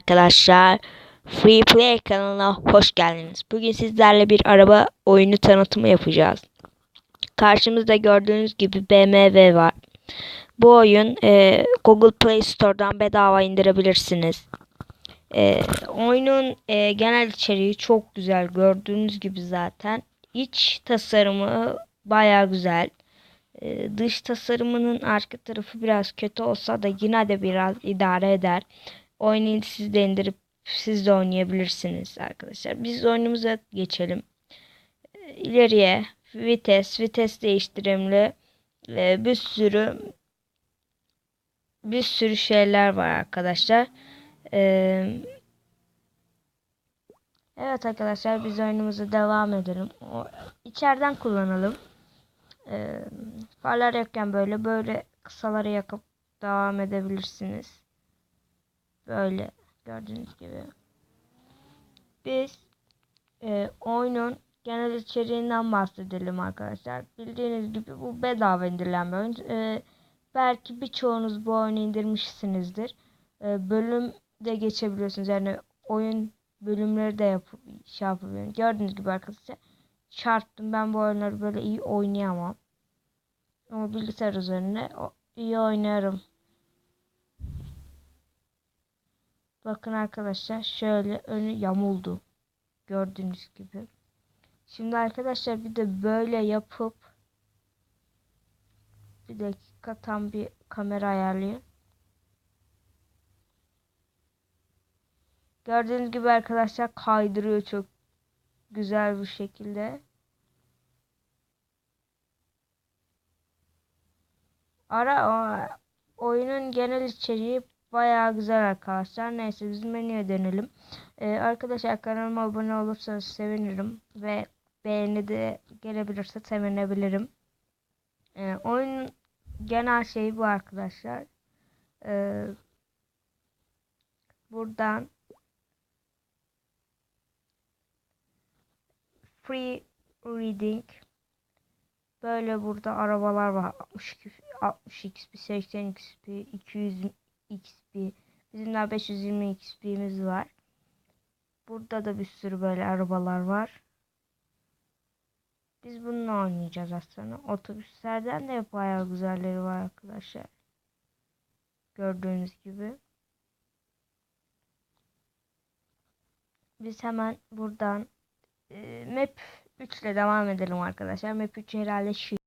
Arkadaşlar Free Play kanalına hoş geldiniz. Bugün sizlerle bir araba oyunu tanıtımı yapacağız. Karşımızda gördüğünüz gibi BMW var. Bu oyun e, Google Play Store'dan bedava indirebilirsiniz. E, oyunun e, genel içeriği çok güzel. Gördüğünüz gibi zaten. İç tasarımı baya güzel. E, dış tasarımının arka tarafı biraz kötü olsa da yine de biraz idare eder. Oyunu siz de indirip siz de oynayabilirsiniz arkadaşlar. Biz oyunumuza geçelim. E, İleriye vites, vites değiştirimli e, bir sürü bir sürü şeyler var arkadaşlar. Ee, evet arkadaşlar biz oyunumuza devam edelim. O, içeriden kullanalım. Ee, farlar yokken böyle böyle kısaları yakıp devam edebilirsiniz. Böyle gördüğünüz gibi. Biz e, oyunun genel içeriğinden bahsedelim arkadaşlar. Bildiğiniz gibi bu bedava indirilen bir oyun. E, belki birçoğunuz bu oyunu indirmişsinizdir. E, bölüm de geçebiliyorsunuz. Yani oyun bölümleri de yap şey yapabiliyorum. Gördüğünüz gibi arkadaşlar çarptım. Ben bu oyunları böyle iyi oynayamam. Ama bilgisayar üzerine iyi oynarım. Bakın arkadaşlar şöyle önü yamuldu. Gördüğünüz gibi. Şimdi arkadaşlar bir de böyle yapıp bir dakika tam bir kamera ayarlayayım. Gördüğünüz gibi arkadaşlar kaydırıyor çok güzel bir şekilde. Ara o, oyunun genel içeriği bayağı güzel arkadaşlar. Neyse biz menüye dönelim. Ee, arkadaşlar kanalıma abone olursanız sevinirim ve beğeni de gelebilirse sevinebilirim. Ee, oyun genel şeyi bu arkadaşlar. Ee, buradan free reading böyle burada arabalar var 62 60 XP 80 XP 200 XP bizim daha 520 XP'miz var. Burada da bir sürü böyle arabalar var. Biz bununla oynayacağız aslında. Otobüslerden de bayağı güzelleri var arkadaşlar. Gördüğünüz gibi. Biz hemen buradan e, map 3 ile devam edelim arkadaşlar. Map 3 herhalde şu.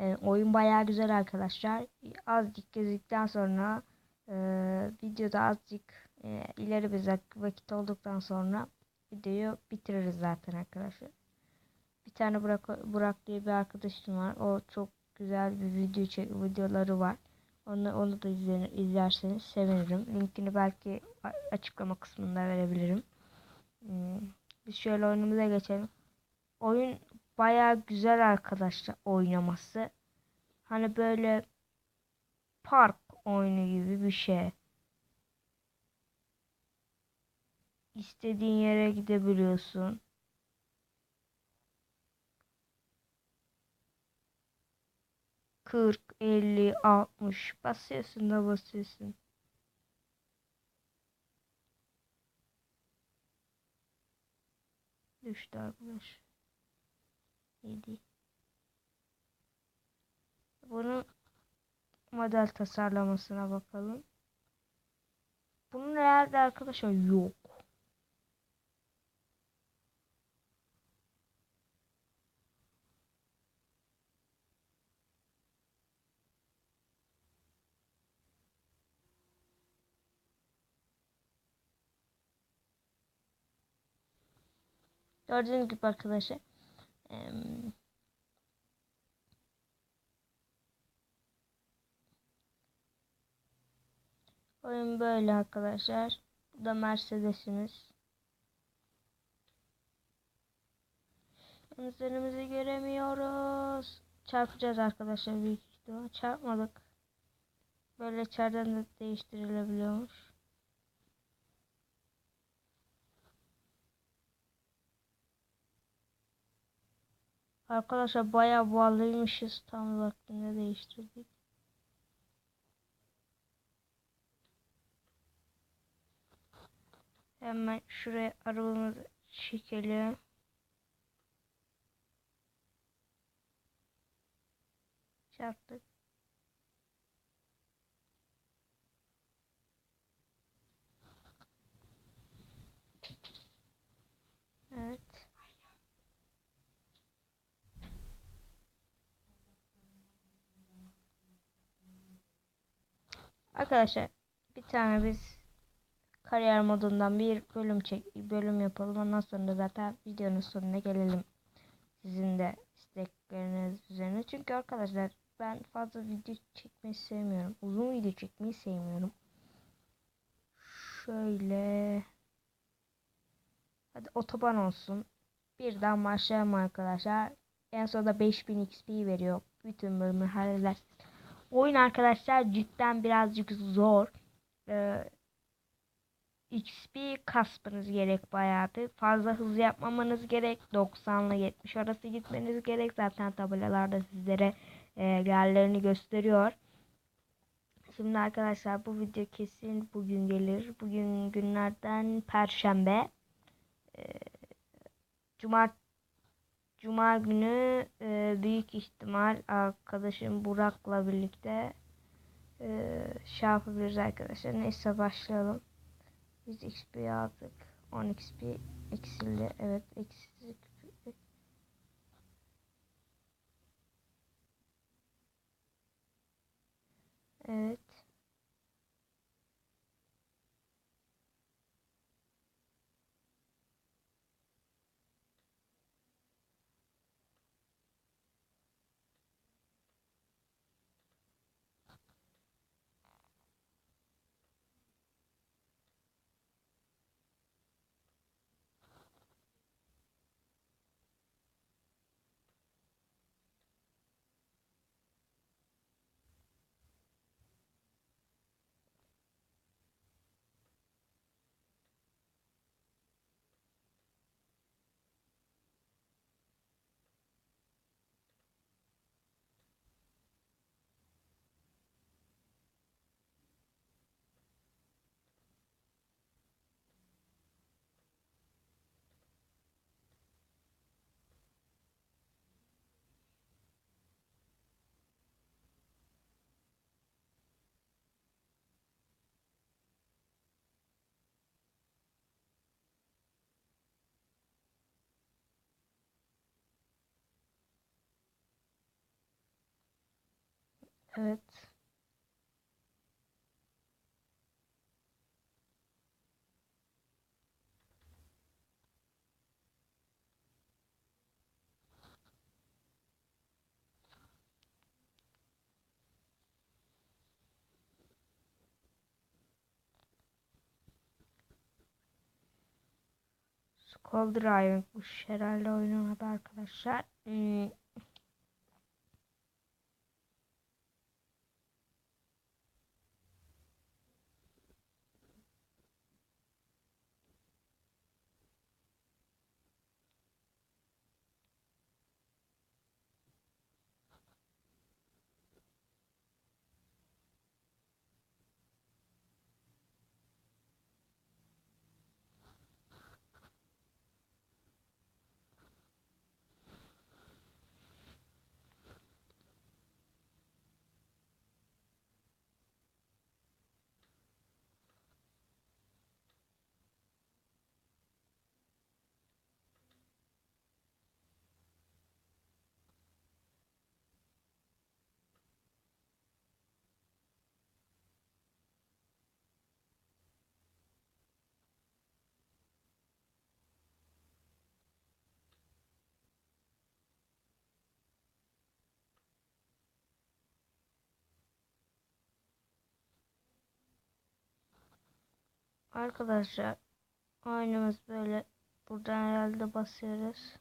E, oyun bayağı güzel arkadaşlar. Azıcık gezdikten sonra e, videoda azıcık e, ileri bir vakit olduktan sonra videoyu bitiririz zaten arkadaşlar. Bir tane Burak, Burak diye bir arkadaşım var. O çok güzel bir video çek videoları var. Onu, onu da izler, izlerseniz sevinirim. Linkini belki açıklama kısmında verebilirim. Hmm. Biz şöyle oyunumuza geçelim. Oyun baya güzel arkadaşlar oynaması. Hani böyle park oyunu gibi bir şey. İstediğin yere gidebiliyorsun. Kırk, elli, altmış basıyorsun da basıyorsun. düştü arkadaş. 7. Bunun model tasarlamasına bakalım. Bunun herhalde arkadaşlar yok. Gördüğünüz gibi arkadaşlar. Oyun böyle arkadaşlar. Bu da Üzerimizi göremiyoruz. Çarpacağız arkadaşlar büyük ihtimal. Çarpmadık. Böyle içeriden de değiştirilebiliyormuş. Arkadaşlar bayağı bağlıymışız. Tam vaktinde değiştirdik. Hemen şuraya arabamızı çekelim. Çarptık. Evet. Arkadaşlar bir tane biz kariyer modundan bir bölüm çek bölüm yapalım. Ondan sonra da zaten videonun sonuna gelelim. Sizin de istekleriniz üzerine. Çünkü arkadaşlar ben fazla video çekmeyi sevmiyorum. Uzun video çekmeyi sevmiyorum. Şöyle Hadi otoban olsun. Birden başlayalım arkadaşlar. En sonunda 5000 XP veriyor. Bütün bölümü halleder. Oyun arkadaşlar cidden birazcık zor. Ee, XP kasmanız gerek bayağı bir. Fazla hız yapmamanız gerek. 90 ile 70 arası gitmeniz gerek. Zaten tabelalarda sizlere e, yerlerini gösteriyor. Şimdi arkadaşlar bu video kesin bugün gelir. Bugün günlerden perşembe. Ee, Cuma Cuma günü e, büyük ihtimal arkadaşım Burak'la birlikte e, şey yapabiliriz arkadaşlar. Neyse başlayalım. Biz XP aldık. 10 XP eksildi. Evet eksildi. Evet. Evet. Skull Driving bu herhalde oyunun adı arkadaşlar. Hmm. Arkadaşlar oyunumuz böyle buradan herhalde basıyoruz.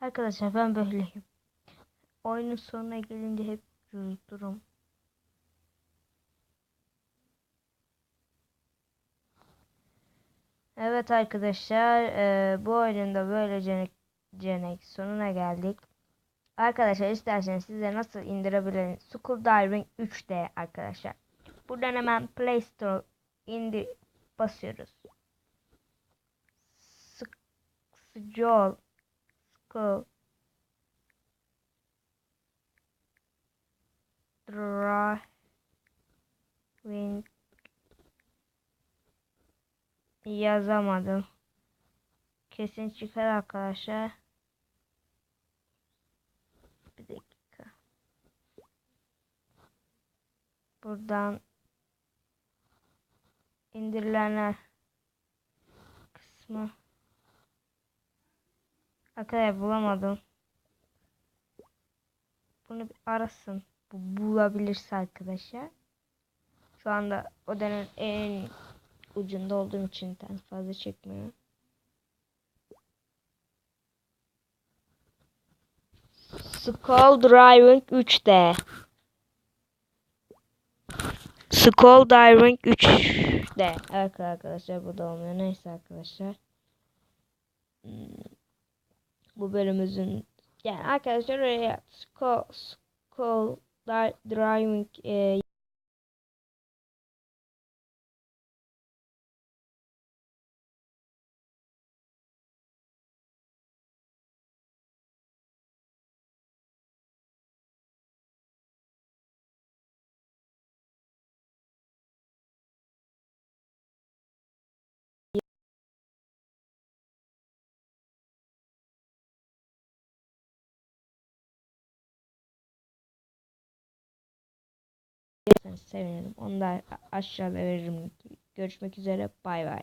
Arkadaşlar ben böyleyim. Oyunun sonuna gelince hep durum. Evet arkadaşlar e, bu oyunda böylece cenek sonuna geldik. Arkadaşlar isterseniz size nasıl indirebilirim? School Diving 3D arkadaşlar. Buradan hemen Play Store indir basıyoruz. School School Driving yazamadım. Kesin çıkar arkadaşlar. Bir dakika. Buradan indirilenler kısmı Arkadaşlar bulamadım. Bunu bir arasın. Bu bulabilirse arkadaşlar. Şu anda odanın en ucunda olduğum için fazla çekmiyor. Skull Driving 3D. Skull Diving 3D. Evet arkadaşlar bu da olmuyor. Neyse arkadaşlar. Hmm. Bu bölümümüzün yani arkadaşlar oraya Skull, Skull Driving e, sevinirim. Onu da aşağıda veririm. Görüşmek üzere. Bay bay.